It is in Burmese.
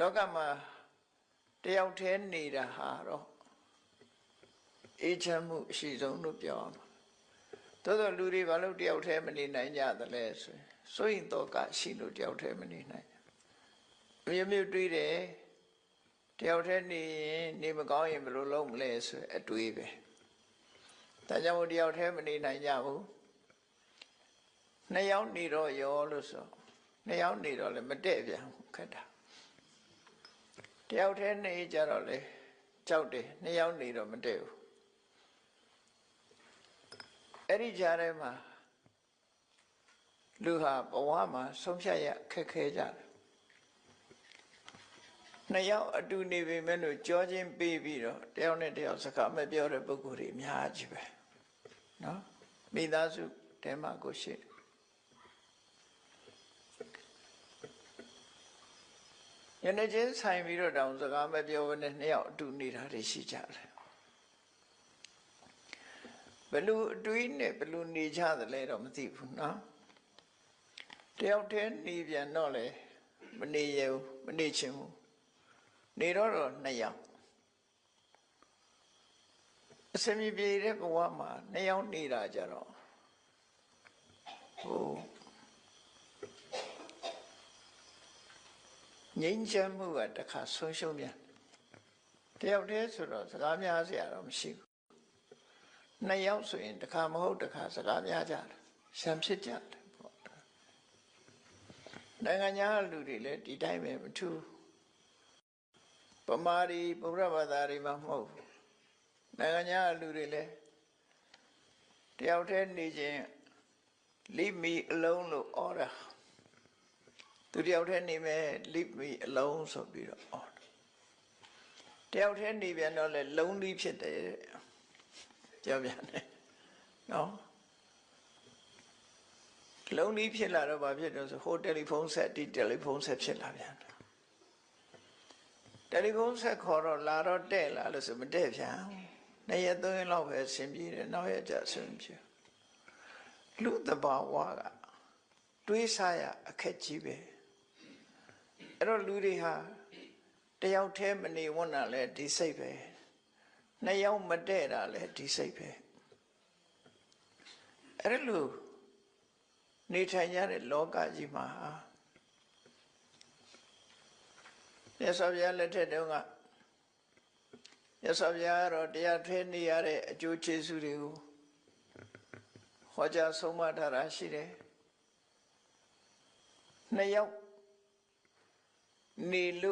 လောကမှာတယောက်တည်းနေတာဟာတော့အေးချမ်းမှုအရှိဆုံးလို့ပြောအောင်သို့သောလူတွေဘာလို့တယောက်တည်းမနေနိုင်ကြသလဲဆိုရင်စိုးရင်တော့ကရှိလို့တယောက်တည်းမနေနိုင်ဘူးမြို့မြို့တွေးတယ်တယောက်တည်းနေရင်နေမကောင်းရင်ဘယ်လိုလုပ်မလဲဆိုအတွေးပဲဒါကြောင့်မို့တယောက်တည်းမနေနိုင်ကြဘူးနှစ်ယောက်နေတော့ရောလို့ဆိုနှစ်ယောက်နေတော့လည်းမတည့်ပြန်ဘူးခက်တာ တယောက်တည်းနေကြတော့လေကြောက်တယ်နှစ်ယောက်နေတော့မတည့်ဘူးအဲ့ဒီကြားထဲမှာလူဟာဘဝမှာဆုံးဖြတ်ရခက်ခဲကြတယ်နှစ်ယောက်အတူနေပေမဲ့လို့ကြောချင်းပေးပြီးတော့တယောက်နဲ့တယောက်စကားမပြောတဲ့ပုဂ္ဂိုလ်တွေအများကြီးပဲနော်မိသားစုတဲမှာကိုရှိတယ် ယနေ့ချင်းဆိုင်ပြီးတော့တောင်စကားမပြောဘဲနဲ့နှစ်ယောက်အတူနေတာတွေရှိကြတယ်ဘလူအတွေးနဲ့ဘလူနေကြသလဲတော့မသိဘူးနော်တယောက်တည်းနေပြန်တော့လေမနေရဘူးမနေချင်ဘူးနေတော့တော့နှစ်ယောက်အစမြပြေတဲ့ဘဝမှာနှစ်ယောက်နေတာကြတော့ဟို ငြိမ်းချမ်းမှုကတစ်ခါဆုံးရှုံးပြန်တယောက်တည်းဆိုတော့စကားများစရာတော့မရှိဘူးနှစ်ယောက်ဆိုရင်တစ်ခါမဟုတ်တစ်ခါစကားများကြတယ်ရှံဖြစ်ကြတယ်ပေါ့နိုင်ငံညာလူတွေလည်းဒီတိုင်းပဲမထူးပမာရီဗုဒ္ဓဘာသာတွေမှာမဟုတ်ဘူးနိုင်ငံညာလူတွေလည်းတယောက်တည်းနေခြင်းလိမီအလုံးလို့ဩတာ သူတယောက်တည်းနေမဲ့လိမီအလုံးဆိုပြီးတော့ဩတာတယောက်တည်းနေပြန်တော့လေလုံးလီဖြစ်တယ်တဲ့ပြောပြန်တယ်နော်လုံးလီဖြစ်လာတော့ဘာဖြစ်တော့ဆိုဟိုတယ်လီဖုန်းဆက်ဒီတယ်လီဖုန်းဆက်ဖြစ်လာပြန်တယ်တယ်လီဖုန်းဆက်ခေါ်တော့လာတော့တဲ့လာလို့ဆိုမတဲ့ပြန်နှစ်ရက်သုံးရက်လောက်ပဲဆင်ပြေတယ်နောက်ရက်ကျဆင်ပြေလူတဘာဝကတွေးစားရအခက်ကြီးပဲ အဲ့တော့လူတွေဟာတယောက်တည်းမနေဝန်းတာလဲဒီစိတ်ပဲနှစ်ယောက်မတည့်တာလဲဒီစိတ်ပဲအဲ့လိုနေထိုင်ကြတဲ့လောကကြီးမှာဟာမြတ်စွာဘုရားလက်ထက်တုန်းကမြတ်စွာဘုရားကတော့တရားထွေးနေရတဲ့အကျိုးကျေးဇူးတွေကိုဟောကြားဆုံးမထားတာရှိတယ်နှစ်ယောက် နေလို့